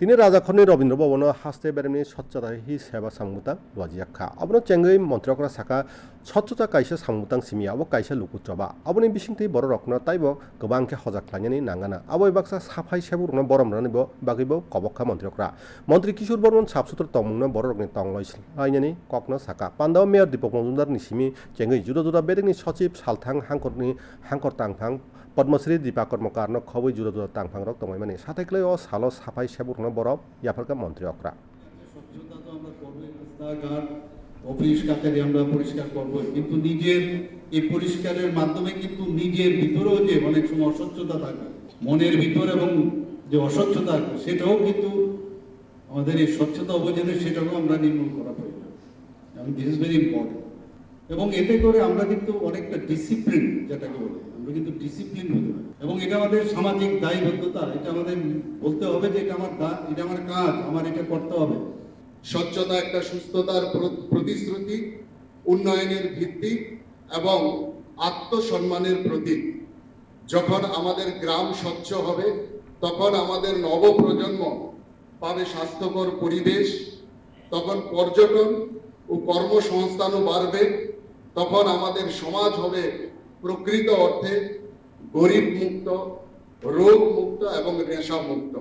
তিনি রাজাখনি রবীন্দ্র ভবন হাস্তে বেরেমনি স্বচ্ছতা হি সেবা সাংমুতাং ওয়াজিয়াখা আবনো চেঙ্গই মন্ত্রকরা সাকা স্বচ্ছতা কাইসা সাংমুতাং সিমিয়া আবো কাইসা লুকুত্রবা আবনি বিসিংতি বড় রকনা তাইব গোবাংকে হজাক লাইনি নাঙ্গানা আবো বাক্সা সাফাই সেবুরনা বরম রানিব বাকিব কবক্ষা মন্ত্রকরা। মন্ত্রী কিশোর বর্মন সাবসুত্র তমুংনা বড় রকনি তংলই লাইনি ককনা সাকা পান্দাও মেয়র দীপক মজুমদার নিসিমি চেঙ্গই জুদা জুদা বেদেংনি সচিব সালথাং হাংকরনি হাংকর তাংফাং পদ্মশ্রী দীপা কর্মকার খবই জুদা জুদা তাংফাং রক মানে সাথেকলে ও সালো সাফাই সেবুরনা বরফ ইয়াফারকা মন্ত্রী অকরা পরিষ্কার করব। কিন্তু নিজের পরিষ্কারের মাধ্যমে কিন্তু নিজের ভিতরেও যে অনেক অস্বচ্ছতা থাকে, মনের ভিতর এবং যে অস্বচ্ছতা সেটাও কিন্তু আমাদের এই স্বচ্ছতা অভিযানে সেটাও আমরা নির্মূল করা প্রয়োজন। দিস ইজ ভেরি ইম্পর্টেন্ট এবং এতে করে আমরা কিন্তু অনেকটা ডিসিপ্লিন যেটাকে বলে, আমরা কিন্তু ডিসিপ্লিন হতে পারি। এবং এটা আমাদের সামাজিক দায়বদ্ধতা, এটা আমাদের বলতে হবে যে এটা আমার এটা আমার কাজ, আমার এটা করতে হবে। স্বচ্ছতা একটা সুস্থতার প্রতিশ্রুতি, উন্নয়নের ভিত্তি এবং আত্মসম্মানের প্রতীক। যখন আমাদের গ্রাম স্বচ্ছ হবে, তখন আমাদের নবপ্রজন্ম পাবে স্বাস্থ্যকর পরিবেশ, তখন পর্যটন ও কর্মসংস্থানও বাড়বে। তখন আমাদের সমাজ হবে প্রকৃত অর্থে গরিব মুক্ত রোগ মুক্ত এবং নেশা মুক্ত